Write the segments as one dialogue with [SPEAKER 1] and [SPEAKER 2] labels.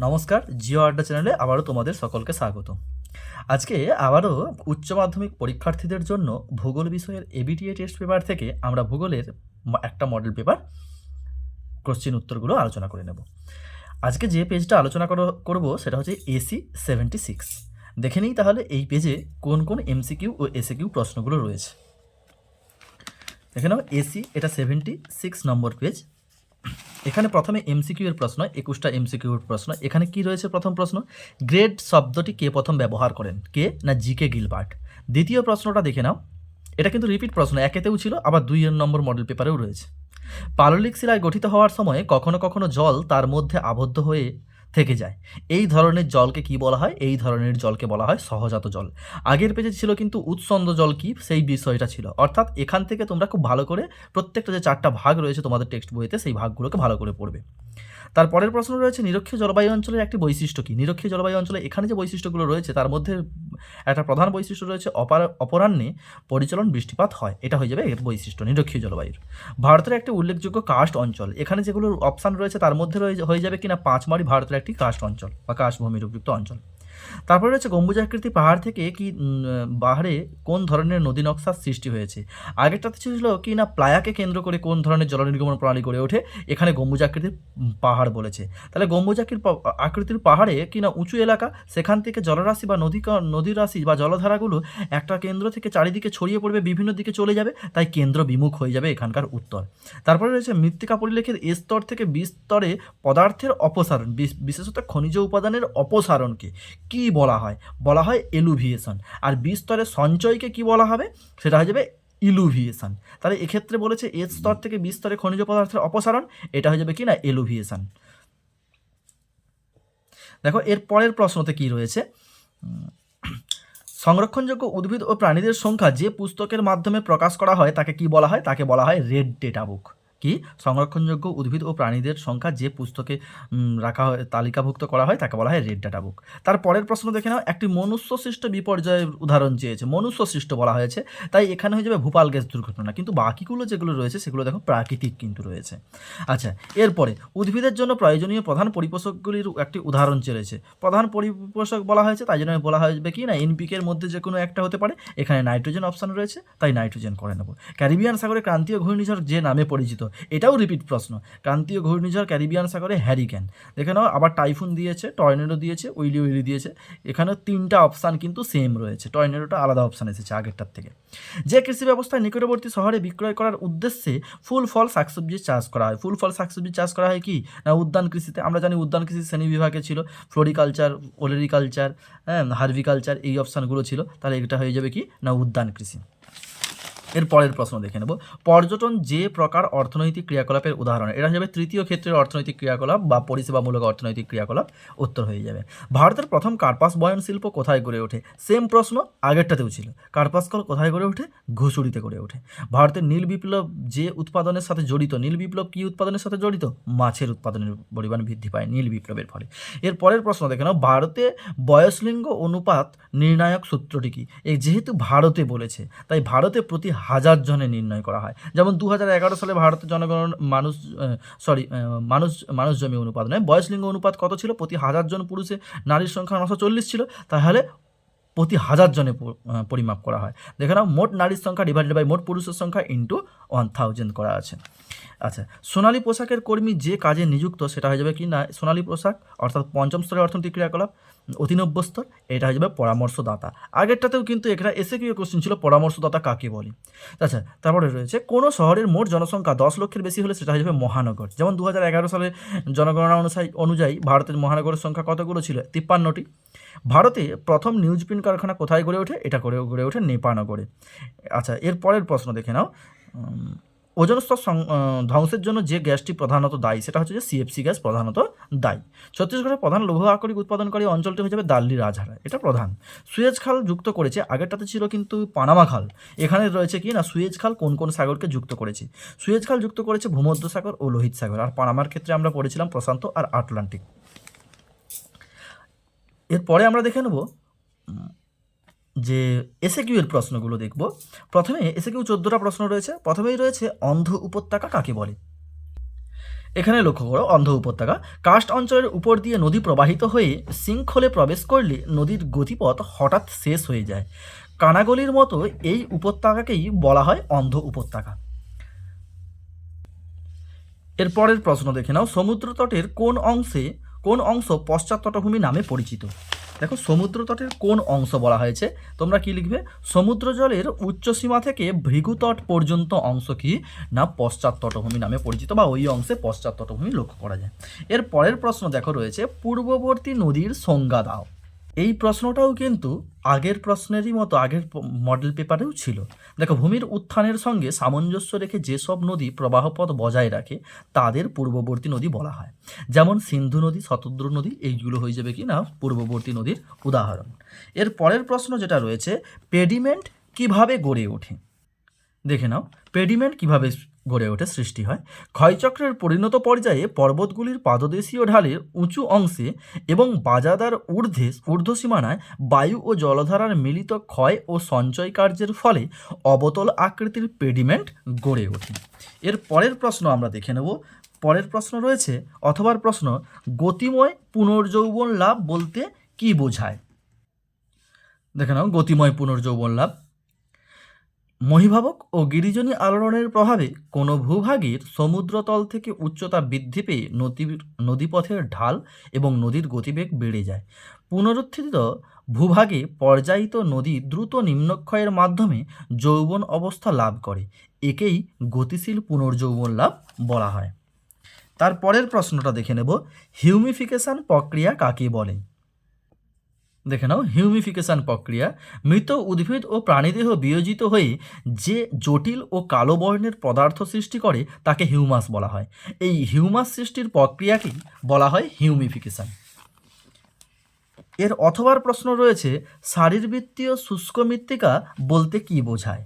[SPEAKER 1] নমস্কার, জিও আড্ডা চ্যানেলে আবারও তোমাদের সকলকে স্বাগত। আজকে আবারও উচ্চ মাধ্যমিক পরীক্ষার্থীদের জন্য ভূগোল বিষয়ের এবিটিএ টেস্ট পেপার থেকে আমরা ভূগোলের একটা মডেল পেপার কোশ্চিন উত্তরগুলো আলোচনা করে নেব। আজকে যে পেজটা আলোচনা করো- করব সেটা হচ্ছে এসি সেভেন্টি সিক্স দেখে নিই তাহলে এই পেজে কোন কোন এমসিকিউ ও এসিকিউ প্রশ্নগুলো রয়েছে। দেখে নাও এসি এটা সেভেন্টি সিক্স নম্বর পেজ এখানে প্রথমে এমসিকিউ এর প্রশ্ন, একুশটা এমসিকিউ এর প্রশ্ন। এখানে কি রয়েছে প্রথম প্রশ্ন? গ্রেট শব্দটি কে প্রথম ব্যবহার করেন? কে না জি কে গিলবার্ট? দ্বিতীয় প্রশ্নটা দেখে নাও। এটা কিন্তু রিপিট প্রশ্ন, একেতেও ছিল, আবার দুই নম্বর মডেল পেপারেও রয়েছে। পাললিক শিলায় গঠিত হওয়ার সময় কখনো কখনো জল তার মধ্যে আবদ্ধ হয়ে থেকে যায়। এই ধরনের জলকে কি বলা হয়? এই ধরনের জলকে বলা হয় সহজাত জল। আগের পেজে ছিল কিন্তু উৎসন্দ জল কি? সেই বিষয়টা ছিল। অর্থাৎ এখান থেকে তোমরা খুব ভালো করে প্রত্যেকটা যে চারটা ভাগ রয়েছে তোমাদের টেক্সট বইতে, সেই ভাগগুলোকে ভালো করে পড়বে। তারপরের প্রশ্ন রয়েছে, নিরক্ষীয় জলবায়ু অঞ্চলের একটি বৈশিষ্ট্য কী? নিরক্ষীয় জলবায়ু অঞ্চলে এখানে যে বৈশিষ্ট্যগুলো রয়েছে, তার মধ্যে একটা প্রধান বৈশিষ্ট্য রয়েছে, অপার, অপরাহ্নে পরিচালন বৃষ্টিপাত হয়। এটা হয়ে যাবে এর বৈশিষ্ট্য, নিরক্ষীয় জলবায়ুর। ভারতের একটি উল্লেখযোগ্য কাস্ট অঞ্চল। এখানে যেগুলো অপশান রয়েছে, তার মধ্যে হয়ে যাবে কিনা পাঁচমারি ভারতের একটি কাস্ট অঞ্চল বা কাস্ট ভূমির উপযুক্ত অঞ্চল। তারপরে রয়েছে গম্বুজাকৃতি পাহাড় থেকে কি পাহাড়ে কোন ধরনের নদী নকশার সৃষ্টি হয়েছে? আগেরটাতে ছিল কি না প্লায়াকে কেন্দ্র করে কোন ধরনের জল নির্গমন প্রণালী গড়ে ওঠে? এখানে গম্বুজাকৃতির পাহাড় বলেছে। তাহলে গম্বুজাকৃতির পা- আকৃতির পাহাড়ে কি না উঁচু এলাকা, সেখান থেকে জলরাশি বা নদী ক- নদী রাশি বা জলধারাগুলো একটা কেন্দ্র থেকে চারিদিকে ছড়িয়ে পড়বে, বিভিন্ন দিকে চলে যাবে, তাই কেন্দ্র বিমুখ হয়ে যাবে এখানকার উত্তর। তারপরে রয়েছে মৃত্তিকা পরিলেখের স্তর থেকে বিস্তরে পদার্থের অপসারণ, বিশ- বিশেষত খনিজ উপাদানের অপসারণকে। কি বলা হয়? বলা হয় এলুভিয়েশন। আর বিস্তরের সঞ্চয়কে কি বলা হবে? সেটা হয়ে যাবে ইলুভিয়েশন। তাহলে এক্ষেত্রে বলেছে এ স্তর থেকে বিস্তরে খনিজ পদার্থের অপসারণ, এটা হয়ে যাবে কি না এলুভিয়েশন। দেখো, এর পরের প্রশ্নতে কি রয়েছে? সংরক্ষণযোগ্য উদ্ভিদ ও প্রাণীদের সংখ্যা যে পুস্তকের মাধ্যমে প্রকাশ করা হয়, তাকে কি বলা হয়? তাকে বলা হয় রেড ডেটা বুক। কি? সংরক্ষণযোগ্য উদ্ভিদ ও প্রাণীদের সংখ্যা যে পুস্তকে রাখা হয়, তালিকাভুক্ত করা হয়, তাকে বলা হয় রেড ডাটা বুক। তার পরের প্রশ্ন দেখে নাও, একটি মনুষ্য সৃষ্ট বিপর্যয়ের উদাহরণ চেয়েছে। মনুষ্য সৃষ্ট বলা হয়েছে, তাই এখানে হয়ে যাবে ভূপাল গ্যাস দুর্ঘটনা। কিন্তু বাকিগুলো যেগুলো রয়েছে, সেগুলো দেখো প্রাকৃতিক কিন্তু রয়েছে। আচ্ছা এরপরে, উদ্ভিদের জন্য প্রয়োজনীয় প্রধান পরিপোষকগুলির একটি উদাহরণ চেয়েছে প্রধান পরিপোষক বলা হয়েছে, তাই জন্য বলা হবে কি না এনপিকের মধ্যে যে কোনো একটা হতে পারে। এখানে নাইট্রোজেন অপশন রয়েছে, তাই নাইট্রোজেন করে নেব। ক্যারিবিয়ান সাগরে ক্রান্তীয় ঘূর্ণিঝড় যে নামে পরিচিত এটাও রিপিট প্রশ্ন। ক্রান্তীয় ঘূর্ণিঝড় ক্যারিবিয়ান সাগরে হ্যারিকেন দেখে নাও, আবার টাইফুন দিয়েছে টর্নেডো দিয়েছে উইলি উইলি দিয়েছে। এখানেও তিনটা অপশান কিন্তু সেম রয়েছে। টর্নেডোটা আলাদা অপশান এসেছে আগেরটার থেকে। যে কৃষি ব্যবস্থায় নিকটবর্তী শহরে বিক্রয় করার উদ্দেশ্যে ফুল ফল শাকসবজি চাষ করা হয়। ফুল ফল শাকসবজি চাষ করা হয় কি? না উদ্যান কৃষিতে? আমরা জানি উদ্যান কৃষি শ্রেণি বিভাগে ছিল। ফ্লোরিকালচার, ওলেরিকালচার হ্যাঁ হার্ভিকালচার এই অপশানগুলো ছিল। তাহলে এটা হয়ে যাবে কি? না উদ্যান কৃষি। এর পরের প্রশ্ন দেখে নেব। পর্যটন যে প্রকার অর্থনৈতিক ক্রিয়াকলাপের উদাহরণ, এটা হয়ে যাবে তৃতীয় ক্ষেত্রের অর্থনৈতিক ক্রিয়াকলাপ বা পরিষেবামূলক অর্থনৈতিক ক্রিয়াকলাপ, উত্তর হয়ে যাবে। ভারতের প্রথম কার্পাস বয়ন শিল্প কোথায় গড়ে ওঠে? সেম প্রশ্ন আগেরটাতেও ছিল। কার্পাস কল কোথায় গড়ে ওঠে? ঘুষুরিতে গড়ে ওঠে। ভারতের নীল বিপ্লব যে উৎপাদনের সাথে জড়িত, নীল বিপ্লব কী উৎপাদনের সাথে জড়িত? মাছের উৎপাদনের পরিমাণ বৃদ্ধি পায় নীল বিপ্লবের ফলে। এর পরের প্রশ্ন দেখে নাও। ভারতে বয়সলিঙ্গ অনুপাত নির্ণায়ক সূত্রটি কী? এই যেহেতু ভারতে বলেছে, তাই ভারতে প্রতি হাজার জনে নির্ণয় করা হয়। যেমন দু হাজার এগারো সালে ভারতের জনগণ মানুষ সরি মানুষ মানুষ জমি অনুপাত নয়। বয়স লিঙ্গ অনুপাত কত ছিল? প্রতি হাজার জন পুরুষে নারীর সংখ্যা নশো চল্লিশ ছিল। তাহলে প্রতি হাজার জনে পরিমাপ করা হয়। দেখে নাও, মোট নারীর সংখ্যা ডিভাইডেড বাই মোট পুরুষের সংখ্যা ইন্টু ওয়ান থাউজেন্ড করা আছে। আচ্ছা সোনালী পোশাকের কর্মী যে কাজে নিযুক্ত সেটা হয়ে যাবে কি না সোনালী পোশাক, অর্থাৎ পঞ্চম স্তরের অর্থনৈতিক ক্রিয়াকলাপ অতিনব্য স্তর এটা হয়ে যাবে পরামর্শদাতা। আগেরটাতেও কিন্তু এখানে এসে কি কোশ্চেন ছিল, পরামর্শদাতা কাকে বলে? আচ্ছা তারপরে রয়েছে, কোনো শহরের মোট জনসংখ্যা দশ লক্ষের বেশি হলে সেটা হয়ে যাবে মহানগর। যেমন দু হাজার এগারো সালে জনগণনা অনুসারী অনুযায়ী ভারতের মহানগরের সংখ্যা কতগুলো ছিল? তিপ্পান্নটি। ভারতে প্রথম নিউজ প্রিন্ট কারখানা কোথায় গড়ে ওঠে? এটা করে গড়ে ওঠে নেপানগরে। আচ্ছা এর পরের প্রশ্ন দেখে নাও। ওজন ধ্বংসের জন্য যে গ্যাসটি প্রধানত দায়ী, সেটা হচ্ছে যে সিএফসি গ্যাস প্রধানত দায়ী। ছত্তিশগড়ের প্রধান লৌহ আকরিক উৎপাদনকারী অঞ্চলটি হয়ে যাবে দাল্লি রাজহারা, এটা প্রধান। সুয়েজ খাল যুক্ত করেছে, আগেরটাতে ছিল কিন্তু পানামা খাল। এখানে রয়েছে কি না, সুয়েজ খাল কোন কোন সাগরকে যুক্ত করেছে? সুয়েজ খাল যুক্ত করেছে ভূমধ্য সাগর ও লোহিত সাগর, আর পানামার ক্ষেত্রে আমরা পড়েছিলাম প্রশান্ত আর আটলান্টিক। এরপরে আমরা দেখে নেব যে এসে এর প্রশ্নগুলো দেখব। প্রথমে এসে কিউ চোদ্দোটা প্রশ্ন রয়েছে। প্রথমেই রয়েছে, অন্ধ উপত্যকা কাকে বলে? এখানে লক্ষ্য করো, অন্ধ উপত্যকা। কাস্ট অঞ্চলের উপর দিয়ে নদী প্রবাহিত হয়ে শৃঙ্খলে প্রবেশ করলে নদীর গতিপথ হঠাৎ শেষ হয়ে যায়। কানাগলির মতো এই উপত্যকাকেই বলা হয় অন্ধ উপত্যকা। এরপরের প্রশ্ন দেখে নাও। সমুদ্র তটের কোন অংশে, কোন অংশ পশ্চাৎ তটভূমি নামে পরিচিত? দেখো সমুদ্র তটের কোন অংশ বলা হয়েছে? তোমরা কি লিখবে? সমুদ্র জলের উচ্চ সীমা থেকে ভৃগুতট পর্যন্ত অংশ কি? না, পশ্চাৎ তটভূমি নামে পরিচিত বা ওই অংশে পশ্চাৎ তটভূমি লক্ষ্য করা যায়। এর পরের প্রশ্ন দেখো রয়েছে, পূর্ববর্তী নদীর সংজ্ঞা দাও। এই প্রশ্নটাও কিন্তু আগের প্রশ্নেরই মতো, আগের মডেল পেপারেও ছিল। দেখো, ভূমির উত্থানের সঙ্গে সামঞ্জস্য রেখে যেসব নদী প্রবাহপথ বজায় রাখে, তাদের পূর্ববর্তী নদী বলা হয়। যেমন সিন্ধু নদী শতদ্র নদী, এইগুলো হয়ে যাবে কি না? পূর্ববর্তী নদীর উদাহরণ। এর পরের প্রশ্ন যেটা রয়েছে, পেডিমেন্ট কীভাবে গড়ে ওঠে? দেখে নাও, পেডিমেন্ট কীভাবে গড়ে ওঠে সৃষ্টি হয়। ক্ষয়চক্রের পরিণত পর্যায়ে পর্বতগুলির পাদদেশীয় ঢালের উঁচু অংশে এবং বাজাদার ঊর্ধ্বে ঊর্ধ্ব সীমানায় বায়ু ও জলধারার মিলিত ক্ষয় ও সঞ্চয় কার্যের ফলে অবতল আকৃতির পেডিমেন্ট গড়ে ওঠে। এর পরের প্রশ্ন আমরা দেখে নেব। পরের প্রশ্ন রয়েছে, অথবার প্রশ্ন, গতিময় পুনর্যৌবন লাভ বলতে কি বোঝায়? দেখে নাও, গতিময় পুনর্যৌবন লাভ। মহিভাবক ও গিরিজনী আলোড়নের প্রভাবে কোনো ভূভাগের সমুদ্রতল থেকে উচ্চতা বৃদ্ধি পেয়ে নদীর, নদীপথের ঢাল এবং নদীর গতিবেগ বেড়ে যায়। পুনরুত্থিত ভূভাগে পর্যায়িত নদী দ্রুত নিম্নক্ষয়ের মাধ্যমে যৌবন অবস্থা লাভ করে, একেই গতিশীল পুনর্যৌবন লাভ বলা হয়। তার পরের প্রশ্নটা দেখে নেব। হিউমিফিকেশন প্রক্রিয়া কাকে বলে? দেখে নাও হিউমিফিকেশান প্রক্রিয়া, মৃত উদ্ভিদ ও প্রাণীদেহ বিয়োজিত হয়ে যে জটিল ও কালো বর্ণের পদার্থ সৃষ্টি করে, তাকে হিউমাস বলা হয়। এই হিউমাস সৃষ্টির প্রক্রিয়াকেই বলা হয় হিউমিফিকেশান এর অথবার প্রশ্ন রয়েছে, শারীরবৃত্তীয় শুষ্ক মৃত্তিকা বলতে কী বোঝায়?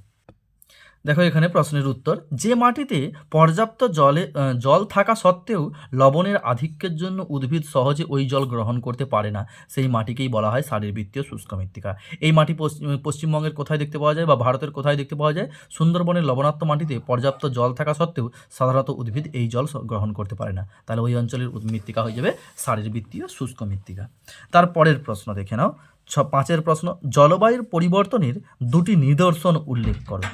[SPEAKER 1] দেখো এখানে প্রশ্নের উত্তর। যে মাটিতে পর্যাপ্ত জলে জল থাকা সত্ত্বেও লবণের আধিক্যের জন্য উদ্ভিদ সহজে ওই জল গ্রহণ করতে পারে না, সেই মাটিকেই বলা হয় শারীরবৃত্তীয় শুষ্ক মৃত্তিকা এই মাটি পশ্চিম পশ্চিমবঙ্গের কোথায় দেখতে পাওয়া যায় বা ভারতের কোথায় দেখতে পাওয়া যায়? সুন্দরবনের লবণাক্ত মাটিতে পর্যাপ্ত জল থাকা সত্ত্বেও সাধারণত উদ্ভিদ এই জল গ্রহণ করতে পারে না। তাহলে ওই অঞ্চলের মৃত্তিকা হয়ে যাবে শারীরবৃত্তীয় শুষ্ক মৃত্তিকা তার পরের প্রশ্ন দেখে নাও। ছ, পাঁচের প্রশ্ন, জলবায়ুর পরিবর্তনের দুটি নিদর্শন উল্লেখ করো।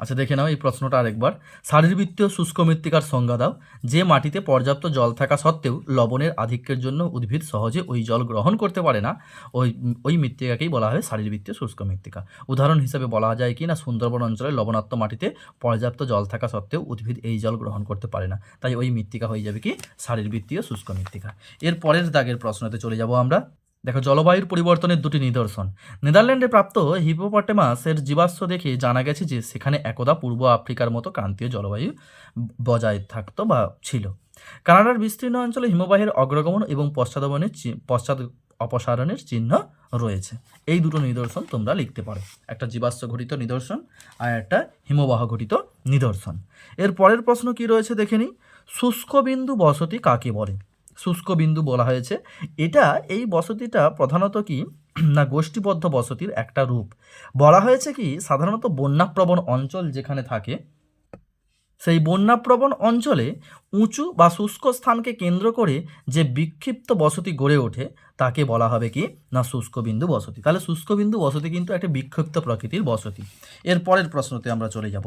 [SPEAKER 1] আচ্ছা দেখে নাও এই প্রশ্নটা আরেকবার। শারীরবৃত্তীয় শুষ্ক মৃত্তিকার সংজ্ঞা দাও, যে মাটিতে পর্যাপ্ত জল থাকা সত্ত্বেও লবণের আধিক্যের জন্য উদ্ভিদ সহজে ওই জল গ্রহণ করতে পারে না। ওই ওই মৃত্তিকাকেই বলা হয় শারীরবৃত্তীয় শুষ্ক মৃত্তিকা। উদাহরণ হিসেবে বলা যায় কি না, সুন্দরবন অঞ্চলে লবণাক্ত মাটিতে পর্যাপ্ত জল থাকা সত্ত্বেও উদ্ভিদ এই জল গ্রহণ করতে পারে না। তাই ওই মৃত্তিকা হয়ে যাবে কি, শারীরবৃত্তীয় শুষ্ক মৃত্তিকা। এর পরের দাগের প্রশ্নতে চলে যাব আমরা। দেখো, জলবায়ুর পরিবর্তনের দুটি নিদর্শন। নেদারল্যান্ডে প্রাপ্ত হিপোপটেমাসের জীবাশ্ম দেখে জানা গেছে যে সেখানে একদা পূর্ব আফ্রিকার মতো ক্রান্তীয় জলবায়ু বজায় থাকতো বা ছিল। কানাডার বিস্তীর্ণ অঞ্চলে হিমবাহের অগ্রগমন এবং পশ্চাদমনের চি- পশ্চাৎ অপসারণের চিহ্ন রয়েছে। এই দুটো নিদর্শন তোমরা লিখতে পারো। একটা জীবাশ্ম ঘটিত নিদর্শন আর একটা হিমবাহ ঘটিত নিদর্শন। এর পরের প্রশ্ন কি রয়েছে দেখে নিই। শুষ্ক বিন্দু বসতি কাকে বলে? শুষ্ক বিন্দু বলা হয়েছে। এটা এই বসতিটা প্রধানত কি? না, গোষ্ঠীবদ্ধ বসতির একটা রূপ। বলা হয়েছে কি, সাধারণত বন্যাপ্রবণ অঞ্চল যেখানে থাকে, সেই বন্যাপ্রবণ অঞ্চলে উঁচু বা শুষ্ক স্থানকে কেন্দ্র করে যে বিক্ষিপ্ত বসতি গড়ে ওঠে, তাকে বলা হবে কি? না, শুষ্ক বিন্দু বসতি। তাহলে শুষ্ক বিন্দু বসতি কিন্তু একটা বিক্ষিপ্ত প্রকৃতির বসতি। এর পরের প্রশ্নতে আমরা চলে যাব।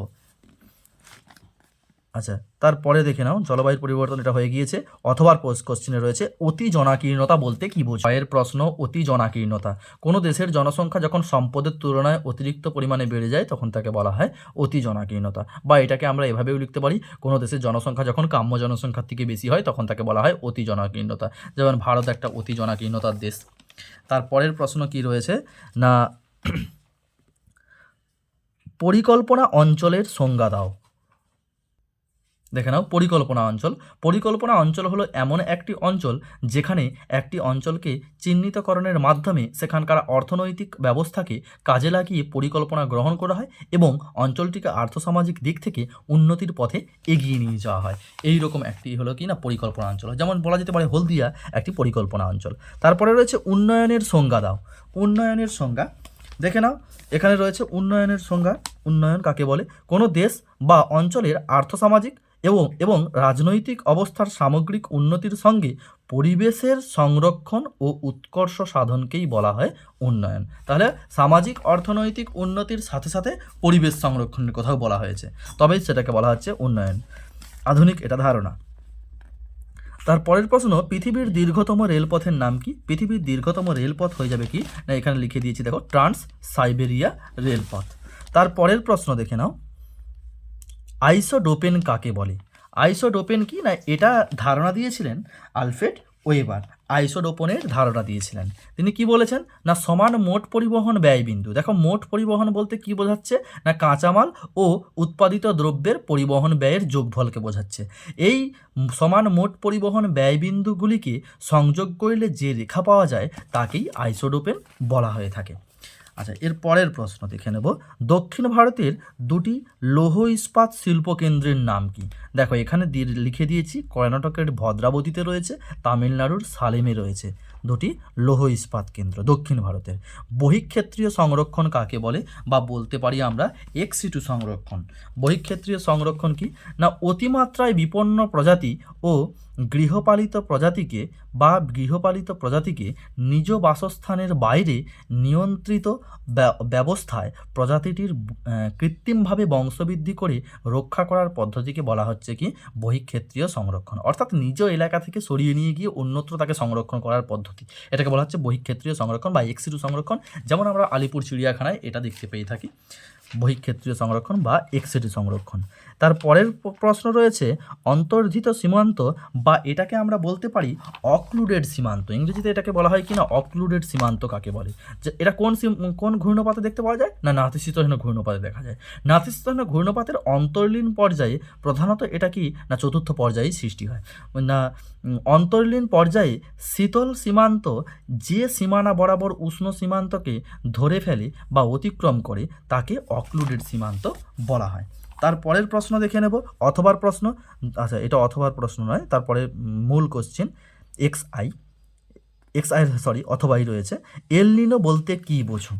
[SPEAKER 1] আচ্ছা তারপরে দেখে নাও, জলবায়ুর পরিবর্তন এটা হয়ে গিয়েছে, অথবা কোশ্চেনে রয়েছে, অতি জনাকীর্ণতা বলতে কি বোঝায়? এর প্রশ্ন, অতি জনাকীর্ণতা। কোনো দেশের জনসংখ্যা যখন সম্পদের তুলনায় অতিরিক্ত পরিমাণে বেড়ে যায়, তখন তাকে বলা হয় অতি জনাকীর্ণতা। বা এটাকে আমরা এভাবেও লিখতে পারি, কোনো দেশের জনসংখ্যা যখন কাম্য জনসংখ্যার থেকে বেশি হয়, তখন তাকে বলা হয় অতি জনাকীর্ণতা। যেমন ভারত একটা অতি জনাকীর্ণতার দেশ। তারপরের প্রশ্ন কি রয়েছে? না, পরিকল্পনা অঞ্চলের সংজ্ঞা দাও। দেখে নাও, পরিকল্পনা অঞ্চল। পরিকল্পনা অঞ্চল হলো এমন একটি অঞ্চল যেখানে একটি অঞ্চলকে চিহ্নিতকরণের মাধ্যমে সেখানকার অর্থনৈতিক ব্যবস্থাকে কাজে লাগিয়ে পরিকল্পনা গ্রহণ করা হয় এবং অঞ্চলটিকে আর্থসামাজিক দিক থেকে উন্নতির পথে এগিয়ে নিয়ে যাওয়া হয়। এই রকম একটি হলো কি না, পরিকল্পনা অঞ্চল। যেমন বলা যেতে পারে হলদিয়া একটি পরিকল্পনা অঞ্চল। তারপরে রয়েছে উন্নয়নের সংজ্ঞা দাও। উন্নয়নের সংজ্ঞা, দেখে নাও, এখানে রয়েছে উন্নয়নের সংজ্ঞা। উন্নয়ন কাকে বলে? কোনো দেশ বা অঞ্চলের আর্থসামাজিক এবং এবং রাজনৈতিক অবস্থার সামগ্রিক উন্নতির সঙ্গে পরিবেশের সংরক্ষণ ও উৎকর্ষ সাধনকেই বলা হয় উন্নয়ন। তাহলে সামাজিক অর্থনৈতিক উন্নতির সাথে সাথে পরিবেশ সংরক্ষণের কথাও বলা হয়েছে। তবেই সেটাকে বলা হচ্ছে উন্নয়ন। আধুনিক এটা ধারণা। তার পরের প্রশ্ন, পৃথিবীর দীর্ঘতম রেলপথের নাম কি? পৃথিবীর দীর্ঘতম রেলপথ হয়ে যাবে কি? না, এখানে লিখে দিয়েছি, দেখো ট্রান্স সাইবেরিয়া রেলপথ। তার পরের প্রশ্ন দেখে নাও। আইসোডোপেন কাকে বলে? আইসোডোপেন কি না এটা ধারণা দিয়েছিলেন আলফ্রেড ওয়েবার। আইসোডোপনের ধারণা দিয়েছিলেন। তিনি কি বলেছেন? না, সমান মোট পরিবহন ব্যয় বিন্দু দেখো, মোট পরিবহন বলতে কি বোঝাচ্ছে? না, কাঁচামাল ও উৎপাদিত দ্রব্যের পরিবহন ব্যয়ের যোগফলকে বোঝাচ্ছে। এই সমান মোট পরিবহন ব্যয় বিন্দুগুলিকে সংযোগ করলে যে রেখা পাওয়া যায়, তাকেই আইসোডোপেন বলা হয়ে থাকে। আচ্ছা এর পরের প্রশ্ন দেখে নেব। দক্ষিণ ভারতের দুটি লৌহ ইস্পাত শিল্প কেন্দ্রের নাম কি? দেখো, এখানে লিখে দিয়েছি, কর্ণাটকের ভদ্রাবতীতে রয়েছে, তামিলনাড়ুর সালেমে রয়েছে দুটি লৌহ ইস্পাত কেন্দ্র, দক্ষিণ ভারতের। বহিক্ষেত্রীয় সংরক্ষণ কাকে বলে? বা বলতে পারি আমরা এক্সিটু সংরক্ষণ। বহিক্ষেত্রীয় সংরক্ষণ কি? না, অতিমাত্রায় বিপন্ন প্রজাতি ও গৃহপালিত প্রজাতিকে বা গৃহপালিত প্রজাতিকে নিজ বাসস্থানের বাইরে নিয়ন্ত্রিত ব্য- ব্যবস্থায় প্রজাতিটির কৃত্রিমভাবে বংশবৃদ্ধি করে রক্ষা করার পদ্ধতিকে বলা হচ্ছে কি? বহিক্ষেত্রীয় সংরক্ষণ। অর্থাৎ নিজ এলাকা থেকে সরিয়ে নিয়ে গিয়ে অন্যত্র তাকে সংরক্ষণ করার পদ্ধতি। এটাকে বলা হচ্ছে বহিক্ষেত্রীয় সংরক্ষণ বা এক্সিটু সংরক্ষণ। যেমন আমরা আলিপুর চিড়িয়াখানায় এটা দেখতে পেয়ে থাকি। বহিক্ষেত্রীয় সংরক্ষণ বা এক্সিটু সংরক্ষণ। তার পরের প্রশ্ন রয়েছে, অন্তর্ধিত সীমান্ত বা এটাকে আমরা বলতে পারি অক্লুডেড সীমান্ত। ইংরেজিতে এটাকে বলা হয় কি না অক্লুডেড সীমান্ত কাকে বলে? যে এটা কোন কোন ঘূর্ণপাতে দেখতে পাওয়া যায়? না, নাতিশীতোষ্ণ ঘূর্ণপাতে দেখা যায়। নাতিশীতোষ্ণ ঘূর্ণপাতের অন্তর্লীন পর্যায়ে প্রধানত এটা কি? না, চতুর্থ পর্যায়ে সৃষ্টি হয়। না অন্তর্লীন পর্যায়ে শীতল সীমান্ত যে সীমানা বরাবর উষ্ণ সীমান্তকে ধরে ফেলে বা অতিক্রম করে, তাকে অক্লুডেড সীমান্ত বলা হয়। তার পরের প্রশ্ন দেখে নেব, অথবার প্রশ্ন। আচ্ছা এটা অথবার প্রশ্ন নয় তারপরে মূল question X I X I sorry অথবাই রয়েছে। এলনিনো বলতে কী বোঝো?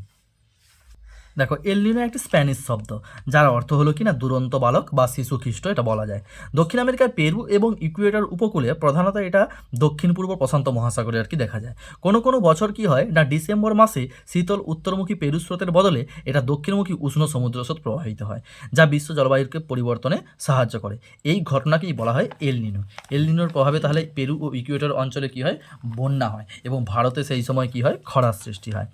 [SPEAKER 1] দেখো এলনিনো একটি স্প্যানিশ শব্দ, যার অর্থ হলো কি না দুরন্ত বালক বা শিশু খ্রিস্ট এটা বলা যায়। দক্ষিণ আমেরিকার পেরু এবং ইকুয়েটার উপকূলে প্রধানত এটা দক্ষিণ পূর্ব প্রশান্ত মহাসাগরে আর কি দেখা যায়। কোনো কোনো বছর কি হয় না, ডিসেম্বর মাসে শীতল উত্তরমুখী পেরু স্রোতের বদলে এটা দক্ষিণমুখী উষ্ণ সমুদ্র স্রোত প্রবাহিত হয়, যা বিশ্ব জলবায়ুকে পরিবর্তনে সাহায্য করে। এই ঘটনাকেই বলা হয় এলনিনো এলনিনোর প্রভাবে তাহলে পেরু ও ইকুয়েটর অঞ্চলে কি হয়? বন্যা হয় এবং ভারতে সেই সময় কি হয়? খরার সৃষ্টি হয়।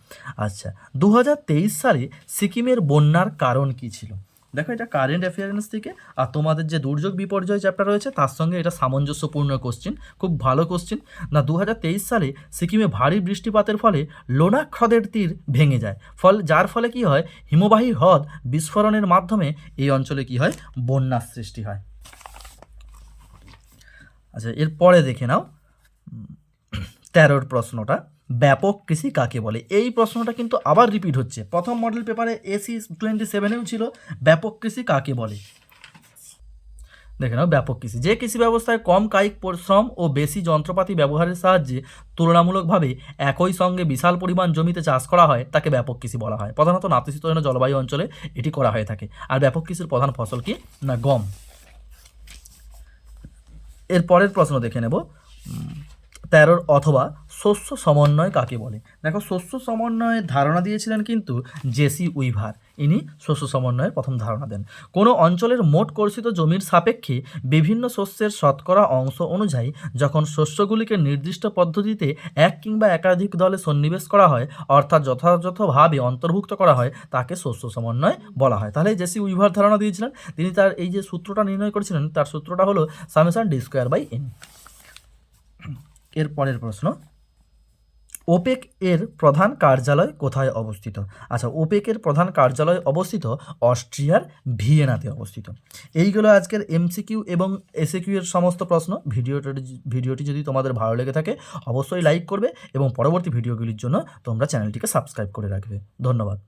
[SPEAKER 1] আচ্ছা দু হাজার তেইশ সালে সিকিমের বন্যার কারণ কি ছিল? দেখো, এটা কারেন্ট অ্যাফেয়ারেন্স থেকে আর তোমাদের যে দুর্যোগ বিপর্যয় চ্যাপ্টার রয়েছে, তার সঙ্গে এটা সামঞ্জস্যপূর্ণ কোশ্চিন খুব ভালো কোশ্চিন না দু হাজার তেইশ সালে সিকিমে ভারী বৃষ্টিপাতের ফলে লোনাক হ্রদের তীর ভেঙে যায়। ফল, যার ফলে কি হয়? হিমবাহী হ্রদ বিস্ফোরণের মাধ্যমে এই অঞ্চলে কি হয়? বন্যার সৃষ্টি হয়। আচ্ছা এরপরে দেখে নাও। তেরোর প্রশ্নটা। ব্যাপক কৃষি কাকে বলে? এই প্রশ্নটা কিন্তু আবার রিপিট হচ্ছে। প্রথম মডেল পেপারে এসি টোয়েন্টি সেভেনেও ছিল, ব্যাপক কৃষি কাকে বলে? দেখে নাও, ব্যাপক কৃষি। যে কৃষি ব্যবস্থায় কম কায়িক পরিশ্রম ও বেশি যন্ত্রপাতি ব্যবহারের সাহায্যে তুলনামূলকভাবে একই সঙ্গে বিশাল পরিমাণ জমিতে চাষ করা হয়, তাকে ব্যাপক কৃষি বলা হয়। প্রধানত নাতিশীতোষ্ণ জলবায়ু অঞ্চলে এটি করা হয়ে থাকে। আর ব্যাপক কৃষির প্রধান ফসল কি? না, গম। এর পরের প্রশ্ন দেখে নেব। তেরোর অথবা শস্য সমন্বয় কাকে বলে? দেখো, শস্য সমন্বয়ের ধারণা দিয়েছিলেন কিন্তু জেসি উইভার। ইনি শস্য সমন্বয়ের প্রথম ধারণা দেন। কোনো অঞ্চলের মোট কর্ষিত জমির সাপেক্ষে বিভিন্ন শস্যের শতকরা অংশ অনুযায়ী যখন শস্যগুলিকে নির্দিষ্ট পদ্ধতিতে এক কিংবা একাধিক দলে সন্নিবেশ করা হয়, অর্থাৎ যথাযথভাবে অন্তর্ভুক্ত করা হয়, তাকে শস্য সমন্বয় বলা হয়। তাহলে জেসি উইভার ধারণা দিয়েছিলেন। তিনি তার এই যে সূত্রটা নির্ণয় করেছিলেন, তার সূত্রটা হলো summation D square by N. এর পরের প্রশ্ন। ওপেক এর প্রধান কার্যালয় কোথায় অবস্থিত? আচ্ছা ওপেকের প্রধান কার্যালয় অবস্থিত অস্ট্রিয়ার ভিয়েনাতে অবস্থিত। এইগুলো আজকের এমসিকিউ এবং এসএকিউ এর সমস্ত প্রশ্ন। ভিডিওটি ভিডিওটি যদি তোমাদের ভালো লেগে থাকে, অবশ্যই লাইক করবে এবং পরবর্তী ভিডিওগুলির জন্য তোমরা চ্যানেলটিকে সাবস্ক্রাইব করে রাখবে। ধন্যবাদ।